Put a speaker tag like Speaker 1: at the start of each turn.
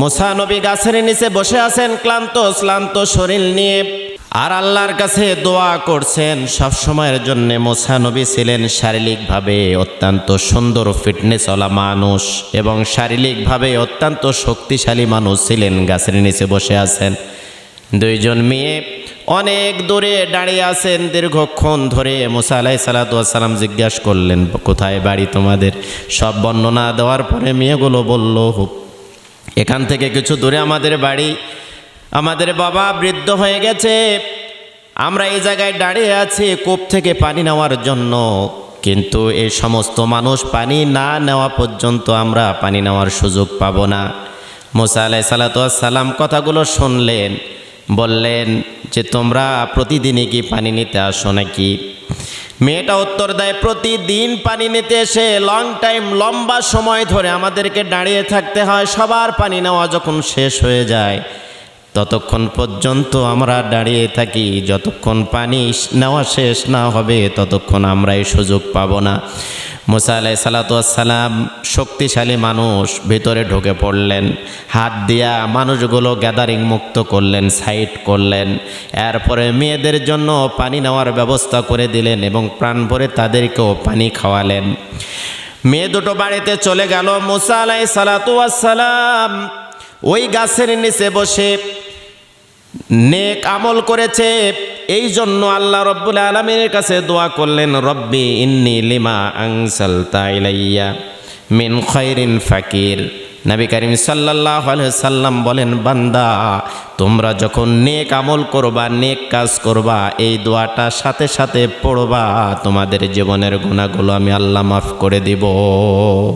Speaker 1: মোসা নবী গাছের নিচে বসে আছেন ক্লান্ত, শ্লান্ত শরীর নিয়ে। আর আল্লাহর কাছে দোয়া করছেন, সব সময়ের জন্য মোসা নবী ছিলেন শারীরিকভাবে অত্যন্ত সুন্দর ফিটনেসওয়ালা মানুষ এবং শারীরিকভাবে অত্যন্ত শক্তিশালী মানুষ ছিলেন, গাছের নিচে বসে আছেন। দুইজন মেয়ে অনেক দূরে দাঁড়িয়ে আছেন, দীর্ঘক্ষণ ধরে মুসা আলাই সালাতাম জিজ্ঞাসা করলেন, কোথায় বাড়ি তোমাদের? সব বর্ণনা দেওয়ার পরে মেয়েগুলো বলল এখান থেকে কিছু দূরে আমাদের বাড়ি। আমাদের বাবা বৃদ্ধ হয়ে গেছে। আমরা এই জায়গায় দাঁড়িয়ে আছি কূপ থেকে পানি নেওয়ার জন্য। কিন্তু এই সমস্ত মানুষ পানি না নেওয়া পর্যন্ত আমরা পানি নেওয়ার সুযোগ পাবো না। মোসা আলাই সালাতাম কথাগুলো শুনলেন। বললেন যে, তোমরা প্রতিদিনই কি পানি নিতে আসো নাকি? মেয়েটা উত্তর দেয়, প্রতিদিন পানি নিতে এসে লং টাইম লম্বা সময় ধরে আমাদেরকে দাঁড়িয়ে থাকতে হয়। সবার পানি নেওয়া যখন শেষ হয়ে যায় ততক্ষণ পর্যন্ত আমরা দাঁড়িয়ে থাকি। যতক্ষণ পানি নেওয়া শেষ না হবে, ততক্ষণ আমরা এই সুযোগ পাব না। মুসা আলাই সালাতাম শক্তিশালী মানুষ ভিতরে ঢুকে পড়লেন। হাত দিয়া মানুষগুলো গ্যাদারিং মুক্ত করলেন সাইড করলেন। এরপরে মেয়েদের জন্য পানি নেওয়ার ব্যবস্থা করে দিলেন এবং প্রাণ ভরে তাদেরকেও পানি খাওয়ালেন। মেয়ে দুটো বাড়িতে চলে গেল। মুসা আলাই সালাতাম ওই গাছের নিচে বসে নেক আমল করেছে, এই জন্য আল্লাহ রব্বুল আলমীর কাছে দোয়া করলেন, রব্বি ইন্নি লিমা আংসাল তাইলাইয়া মিন খৈরিন ফাকির। নবী করিম সাল্লাহ সাল্লাম বলেন, বান্দা, তোমরা যখন নেক আমল করবা, নেক কাজ করবা, এই দোয়াটা সাথে সাথে পড়বা, তোমাদের জীবনের গুণাগুলো আমি আল্লাহ মাফ করে দিব।